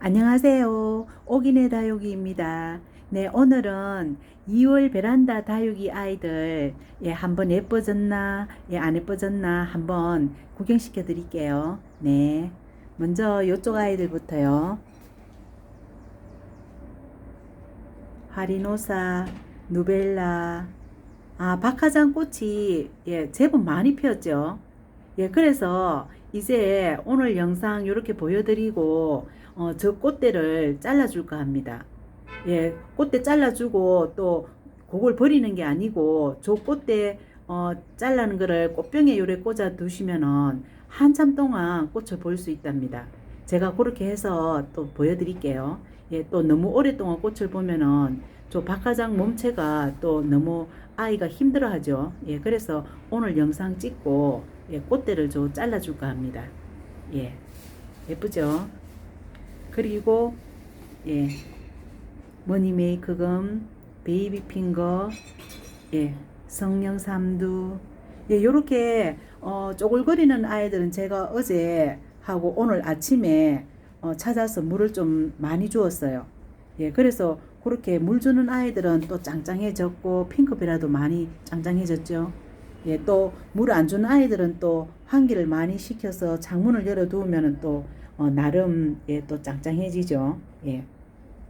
안녕하세요. 오기네 다육이입니다. 네, 오늘은 2월 베란다 다육이 아이들, 예, 한번 예뻐졌나, 예, 안 예뻐졌나 한번 구경시켜 드릴게요. 네. 먼저 이쪽 아이들부터요. 하리노사, 누벨라, 아, 박하장 꽃이, 예, 제법 많이 피었죠. 예, 그래서 이제 오늘 영상 이렇게 보여드리고, 어, 저 꽃대를 잘라줄까 합니다. 예, 꽃대 잘라주고 또 그걸 버리는 게 아니고 저 꽃대 어, 잘라는 거를 꽃병에 요래 꽂아 두시면은 한참 동안 꽃을 볼 수 있답니다. 제가 그렇게 해서 또 보여드릴게요. 예, 또 너무 오랫동안 꽃을 보면은 저 박하장 몸체가 또 너무 아이가 힘들어하죠. 예, 그래서 오늘 영상 찍고 예, 꽃대를 좀 잘라줄까 합니다. 예, 예쁘죠? 그리고 예 머니 메이크금 베이비 핑거 예 성령 삼두 예 요렇게 어 쪼글거리는 아이들은 제가 어제 하고 오늘 아침에 어 찾아서 물을 좀 많이 주었어요. 예 그래서 그렇게 물 주는 아이들은 또 짱짱해졌고 핑크베라도 많이 짱짱해졌죠 예 또 물 안 주는 아이들은 또 환기를 많이 시켜서 창문을 열어 두면은 또 어, 나름 예, 또 짱짱해지죠. 예.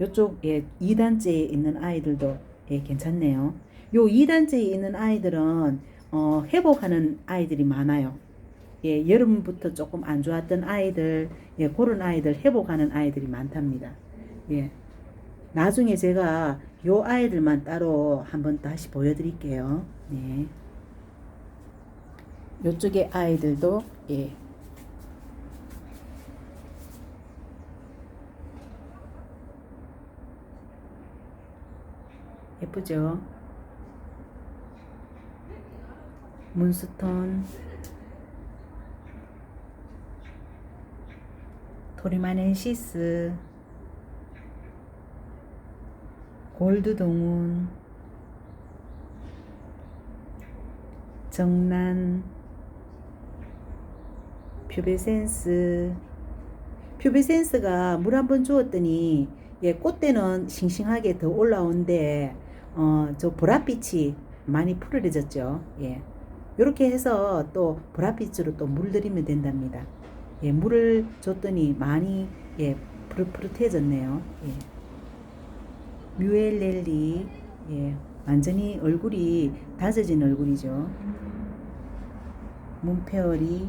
요쪽 예, 2단째에 있는 아이들도 예, 괜찮네요. 요 2단째에 있는 아이들은 어, 회복하는 아이들이 많아요. 예, 여름부터 조금 안 좋았던 아이들, 예, 그런 아이들 회복하는 아이들이 많답니다. 예. 나중에 제가 요 아이들만 따로 한번 다시 보여드릴게요. 네. 요쪽의 아이들도 예, 예쁘죠? 문스톤. 토리마넨시스. 골드동운. 정난 퓨베센스 퓨베센스가 물 한 번 주었더니 예, 꽃대는 싱싱하게 더 올라오는데 어, 저 보랏빛이 많이 푸르러졌죠. 예. 이렇게 해서 또 보랏빛으로 또 물들이면 된답니다. 예, 물을 줬더니 많이 예, 푸릇푸릇해졌네요. 예. 뮤엘렐리 예, 완전히 얼굴이 다져진 얼굴이죠. 문페어리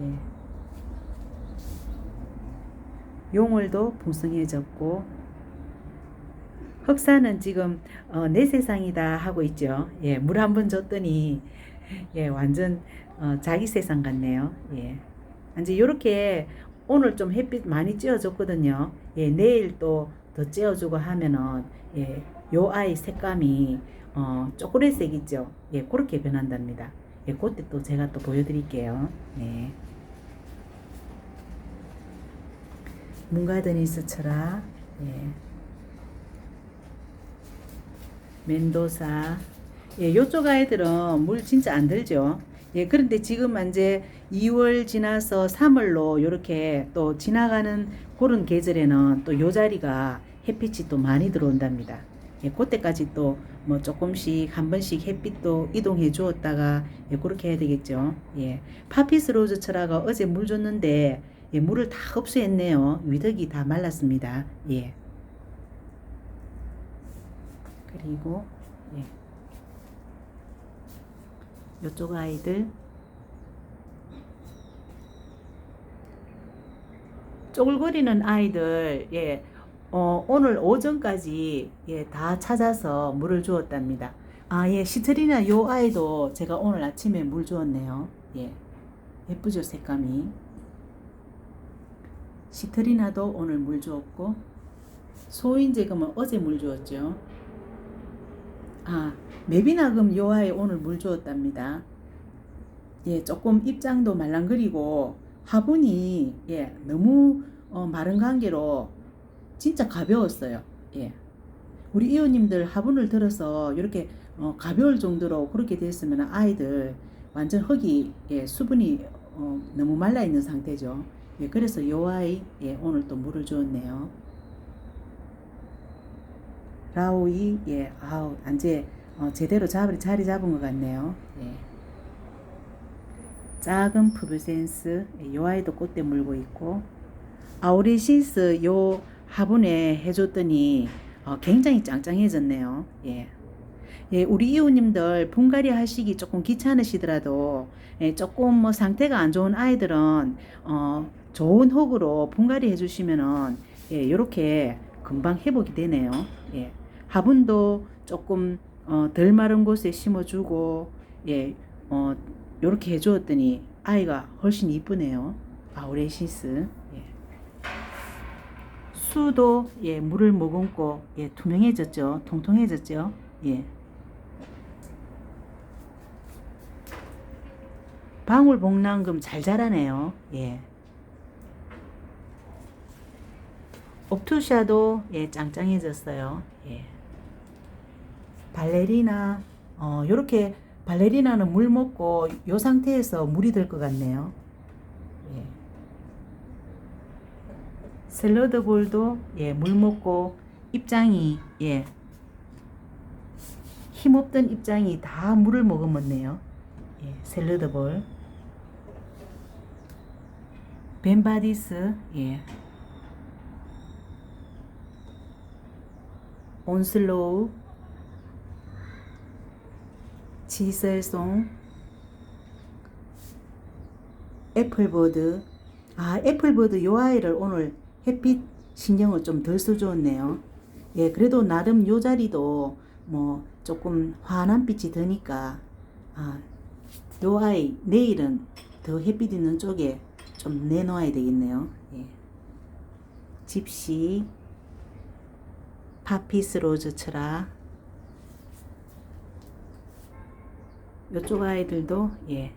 예. 용월도 풍성해졌고 흑사는 지금 어, 내 세상이다 하고 있죠. 예, 물 한 번 줬더니 예, 완전 어, 자기 세상 같네요. 예. 이제 이렇게 오늘 좀 햇빛 많이 쬐어줬거든요. 예, 내일 또 더 쬐어주고 하면은 예, 요 아이 색감이 어, 초콜릿색 있죠. 예, 그렇게 변한답니다. 예, 그때 또 제가 또 보여드릴게요. 네. 문가드니스 철학, 예. 멘도사, 예, 요쪽 아이들은 물 진짜 안 들죠. 예, 그런데 지금 이제 2월 지나서 3월로 이렇게 또 지나가는 그런 계절에는 또 요 자리가 햇빛이 또 많이 들어온답니다. 예, 그때까지 또 뭐 조금씩 한 번씩 햇빛도 이동해 주었다가 예, 그렇게 해야 되겠죠. 예, 파피스 로즈 철화가 어제 물 줬는데 예, 물을 다 흡수했네요. 위덕이 다 말랐습니다. 예. 그리고 예. 요쪽 아이들 쪼글거리는 아이들 예. 어, 오늘 오전까지 예, 다 찾아서 물을 주었답니다. 아, 예, 시트리나 요 아이도 제가 오늘 아침에 물 주었네요. 예. 예쁘죠, 색감이. 시트리나도 오늘 물 주었고 소인제금은 어제 물 주었죠. 아, 메비나금 요 아이 오늘 물 주었답니다. 예, 조금 입장도 말랑거리고 화분이 예, 너무 어, 마른 관계로 진짜 가벼웠어요. 예. 우리 이호님들 화분을 들어서 이렇게 어, 가벼울 정도로 그렇게 됐으면 아이들 완전 흙이 예, 수분이 어, 너무 말라 있는 상태죠. 예, 그래서 요 아이 예, 오늘 또 물을 주었네요. 라오이 예, 아우 이제 어, 제대로 잡을 자리 잡은 것 같네요. 예. 작은 푸브센스 예, 요 아이도 꽃대 물고 있고 아우리시스 요 화분에 해줬더니 어, 굉장히 짱짱해졌네요. 예. 예, 우리 이웃님들 분갈이 하시기 조금 귀찮으시더라도 예, 조금 뭐 상태가 안 좋은 아이들은 어, 좋은 흙으로 분갈이 해주시면은 예, 요렇게 금방 회복이 되네요. 예, 화분도 조금 어, 덜 마른 곳에 심어주고 예, 어, 해주었더니 아이가 훨씬 이쁘네요. 아우레시스. 예. 수도 예, 물을 머금고 예, 투명해졌죠. 통통해졌죠. 예. 방울복랑금 잘 자라네요. 예. 옵투샤도 예, 짱짱해졌어요. 예. 발레리나 어, 요렇게 발레리나는 물 먹고 요 상태에서 물이 될 것 같네요. 예. 샐러드 볼도 예, 물 먹고 입장이 예. 힘없던 입장이 다 물을 머금었네요. 예, 샐러드 볼. 벤바디스 예. 온슬로우 지셀송 애플버드 아 애플버드 요 아이를 오늘 햇빛 신경을 좀 덜 써주었네요 예 그래도 나름 요 자리도 뭐 조금 환한 빛이 드니까 아 요 아이 내일은 더 햇빛 있는 쪽에 좀 내놓아야 되겠네요. 예. 집시 파피스 로즈 철아 요쪽 아이들도 예.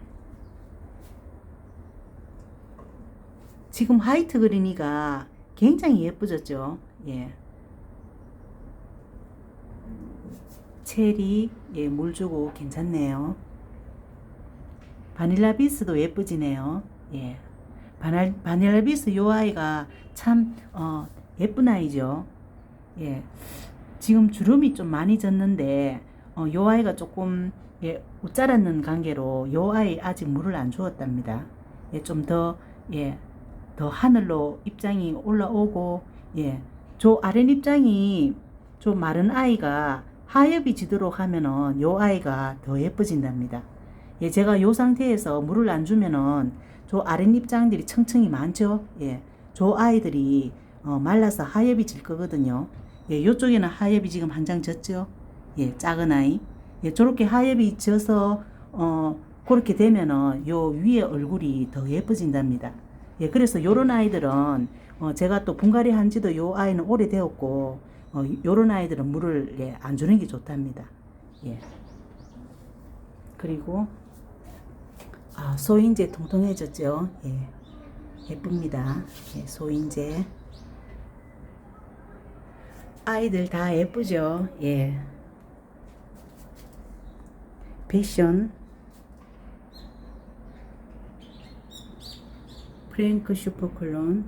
지금 화이트 그린이가 굉장히 예뻐졌죠. 예. 체리 예물 주고 괜찮네요. 바닐라 비스도 예쁘지네요. 예 바닐, 바닐라 비스 요 아이가 참 어, 예쁜 아이죠 예 지금 주름이 좀 많이 졌는데 어, 요 아이가 조금 예, 웃자랐는 관계로 요 아이 아직 물을 안 주었답니다. 예, 좀 더, 예, 더 하늘로 입장이 올라오고, 예, 저 아랫 입장이 좀 마른 아이가 하엽이 지도록 하면은 요 아이가 더 예뻐진답니다. 예, 제가 요 상태에서 물을 안 주면은 저 아랫 입장들이 층층이 많죠. 예, 저 아이들이 어, 말라서 하엽이 질 거거든요. 예, 요쪽에는 하엽이 지금 한 장 졌죠. 예, 작은 아이. 예, 저렇게 하엽이 져서 어 그렇게 되면은 요 위에 얼굴이 더 예뻐진답니다. 예, 그래서 요런 아이들은 어 제가 또 분갈이 한 지도 요 아이는 오래되었고 어 요런 아이들은 물을 예, 안 주는 게 좋답니다. 예. 그리고 아, 소인제 통통해졌죠. 예. 예쁩니다. 예, 소인제. 아이들 다 예쁘죠. 예. 패션 프랭크 슈퍼클론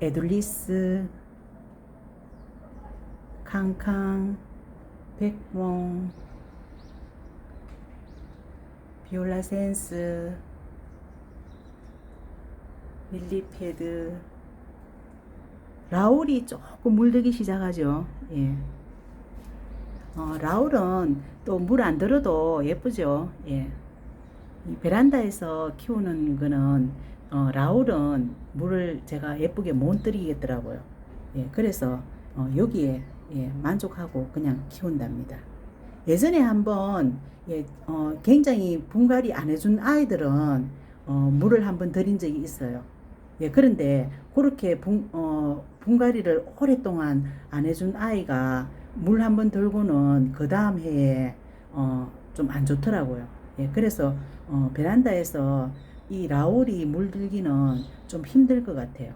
에둘리스 캉캉 백몽 비올라 센스 밀리패드 라울이 조금 물들기 시작하죠. 예. 어, 라울은 또 물 안 들어도 예쁘죠. 예. 이 베란다에서 키우는 거는 어, 라울은 물을 제가 예쁘게 못 들이겠더라고요. 예, 그래서 어, 여기에 예, 만족하고 그냥 키운답니다. 예전에 한번 예, 어, 굉장히 분갈이 안 해준 아이들은 어, 물을 한번 들인 적이 있어요. 예, 그런데 그렇게 분, 어, 분갈이를 오랫동안 안 해준 아이가 물 한번 들고는 그 다음 해에 어, 좀 안 좋더라고요. 예, 그래서 어, 베란다에서 이 라울이 물들기는 좀 힘들 것 같아요.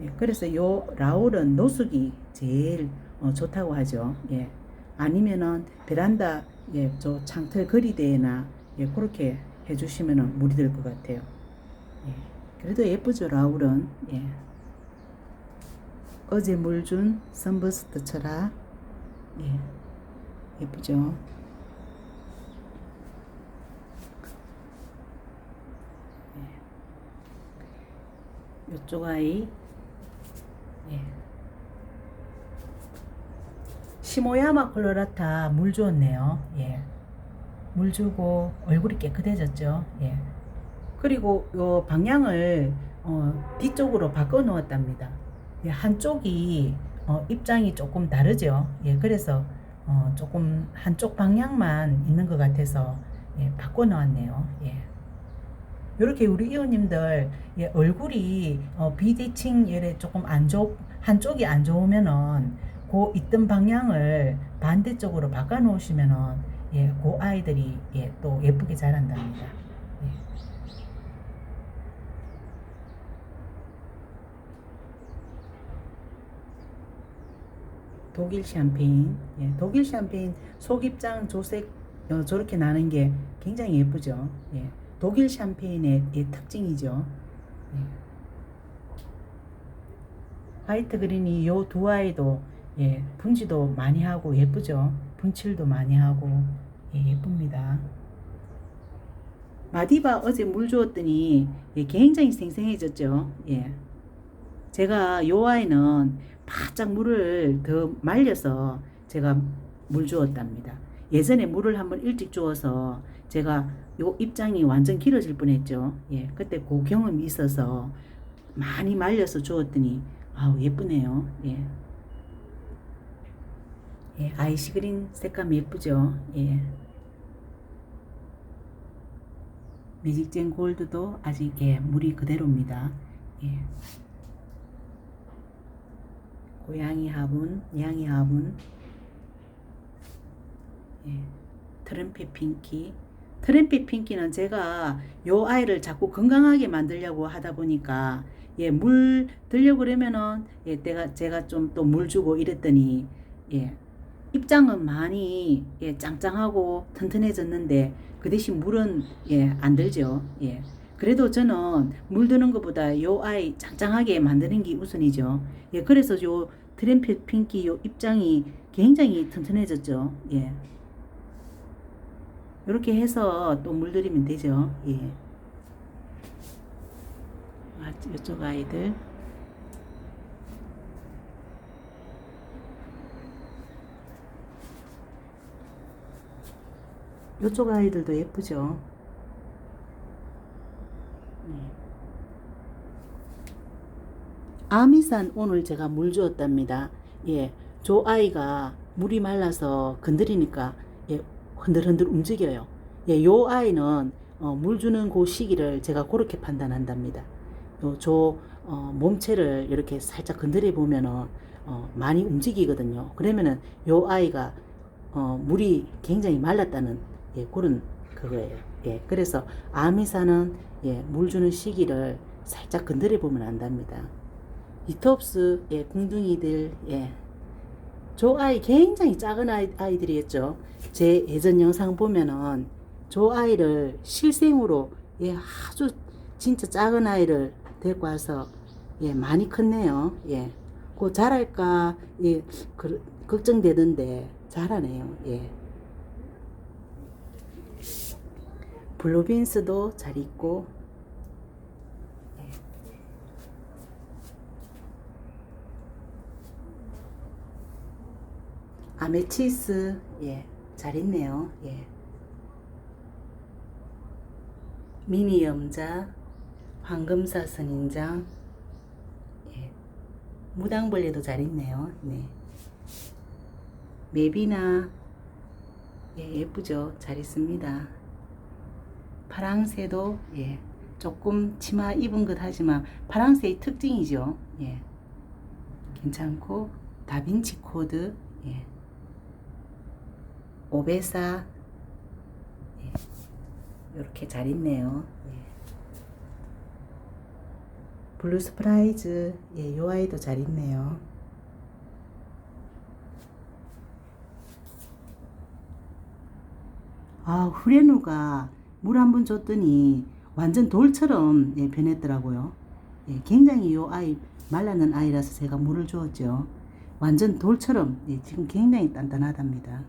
예, 그래서 요 라울은 노숙이 제일 어, 좋다고 하죠. 예. 아니면은 베란다 예, 저 창틀 거리대에나 예, 그렇게 해주시면 물이 될 것 같아요. 예. 그래도 예쁘죠 라울은. 예. 어제 물 준 선버스트 쳐라. 예. 예쁘죠. 예. 이쪽 아이. 예. 시모야마 콜로라타 물 주었네요. 예. 물 주고 얼굴이 깨끗해졌죠. 예. 그리고 요 방향을 어, 뒤쪽으로 바꿔 놓았답니다. 예, 한쪽이 어, 입장이 조금 다르죠. 예, 그래서 어, 조금 한쪽 방향만 있는 것 같아서 예, 바꿔 놓았네요. 예. 이렇게 우리 이웃님들 예, 얼굴이 어, 비대칭 예래 조금 안 좋, 한쪽이 안 좋으면은 그 있던 방향을 반대쪽으로 바꿔 놓으시면은 예, 그 아이들이 예, 또 예쁘게 자란답니다. 예. 독일 샴페인, 예, 독일 샴페인 속입장 조색 어, 저렇게 나는 게 굉장히 예쁘죠. 예, 독일 샴페인의 예, 특징이죠. 예. 화이트 그린이 요 두 아이도 예, 분지도 많이 하고 예쁘죠. 분칠도 많이 하고 예, 예쁩니다. 마디바 어제 물 주었더니 예, 굉장히 생생해졌죠. 예. 제가 요 아이는 바짝 물을 더 말려서 제가 물 주었답니다. 예전에 물을 한번 일찍 주어서 제가 요 입장이 완전 길어질 뻔했죠. 예, 그때 그 경험이 있어서 많이 말려서 주었더니 아우 예쁘네요. 예. 예, 아이시 그린 색감 예쁘죠. 예. 매직젠 골드도 아직 예, 물이 그대로입니다. 예. 고양이 화분, 양이 화분, 예. 트럼펫 핑키. 트럼펫 핑키는 제가 요 아이를 자꾸 건강하게 만들려고 하다 보니까 예, 물 들려 그러면은 예, 내가 제가 좀 또 물 주고 이랬더니 예. 입장은 많이 예, 짱짱하고 튼튼해졌는데 그 대신 물은 예, 안 들죠. 예. 그래도 저는 물 드는 것보다 요 아이 짱짱하게 만드는 게 우선이죠. 예, 그래서 요 트램필 핑키 요 입장이 굉장히 튼튼해졌죠. 예. 이렇게 해서 또 물들이면 되죠. 예. 아, 이쪽 아이들. 이쪽 아이들도 예쁘죠. 네. 아미산 오늘 제가 물 주었답니다. 예, 저 아이가 물이 말라서 건드리니까 예, 흔들흔들 움직여요. 예, 요 아이는 어, 물 주는 그 시기를 제가 그렇게 판단한답니다. 요, 저 어, 몸체를 이렇게 살짝 건드려 보면은 어, 많이 움직이거든요. 그러면은 요 아이가 어, 물이 굉장히 말랐다는 예, 그런 그거예요. 예, 그래서 아미사는 예, 물 주는 시기를 살짝 건드려 보면 안답니다. 이톱스 예, 궁둥이들 예. 저 아이 굉장히 작은 아이, 아이들이었죠. 제 예전 영상 보면은 저 아이를 실생으로 예, 아주 진짜 작은 아이를 데리고 와서 예, 많이 컸네요. 예. 그 잘할까 예, 그, 걱정되던데 잘하네요. 예. 블루빈스도 잘 있고 예. 아메치스 예, 잘 있네요. 예. 미니 염자, 황금사 선 인장, 예. 무당벌레도 잘 있네요. 네. 맵이나 예, 예쁘죠? 잘 있습니다. 파랑새도 예, 조금 치마 입은 것 하지만 파랑새의 특징이죠. 예. 괜찮고 다빈치 코드 예. 오베사 예. 이렇게 잘 있네요. 예. 블루 스 프라이즈 예, 요 아이도 잘 있네요. 아, 후레누가 물 한 번 줬더니 완전 돌처럼 예, 변했더라고요. 예, 굉장히 요 아이 말랐는 아이라서 제가 물을 주었죠. 완전 돌처럼 예, 지금 굉장히 단단하답니다.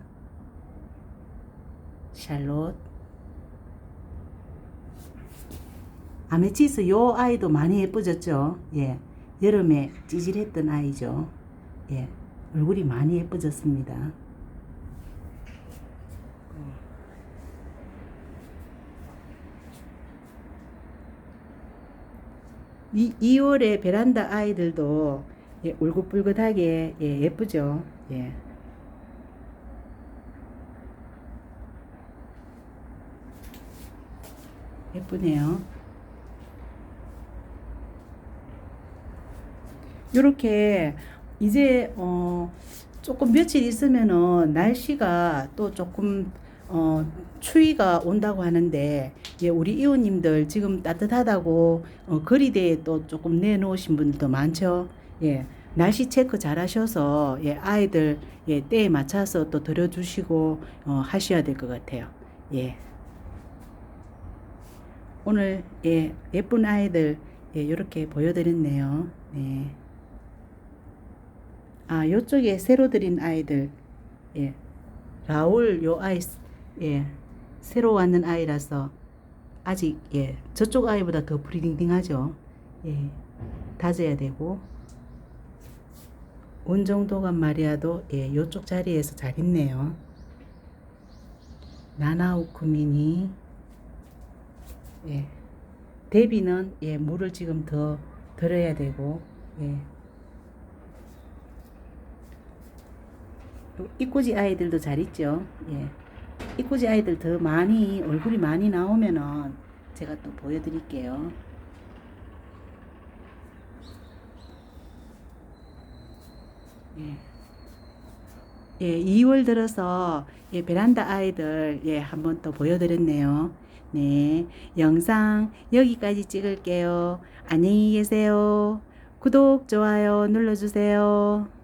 샬롯 아메치스 요 아이도 많이 예뻐졌죠. 예. 여름에 찌질했던 아이죠. 예. 얼굴이 많이 예뻐졌습니다. 이 2월에 베란다 아이들도 예, 울긋불긋하게 예, 예쁘죠. 예. 예쁘네요. 요렇게 이제 어 조금 며칠 있으면은 날씨가 또 조금 어 추위가 온다고 하는데 예 우리 이웃님들 지금 따뜻하다고 어 거리대에 또 조금 내놓으신 분들도 많죠. 예 날씨 체크 잘 하셔서 예 아이들 예 때에 맞춰서 또 들여주시고 어 하셔야 될 것 같아요. 예 오늘 예 예쁜 아이들 예 요렇게 보여드렸네요. 네. 아, 요쪽에 새로 들인 아이들, 예, 라울 요 아이, 예, 새로 왔는 아이라서 아직, 예, 저쪽 아이보다 더 브리딩딩하죠. 예, 다져야 되고, 온 정도가 말이야도, 예, 요쪽 자리에서 잘 있네요. 나나우쿠미니, 예, 데비는, 예, 물을 지금 더 들어야 되고, 예. 이꼬지 아이들도 잘 있죠. 예. 이꼬지 아이들 더 많이 얼굴이 많이 나오면은 제가 또 보여드릴게요. 예. 예, 2월 들어서 예, 베란다 아이들 예, 한번 또 보여드렸네요. 네, 영상 여기까지 찍을게요. 안녕히 계세요. 구독, 좋아요 눌러주세요.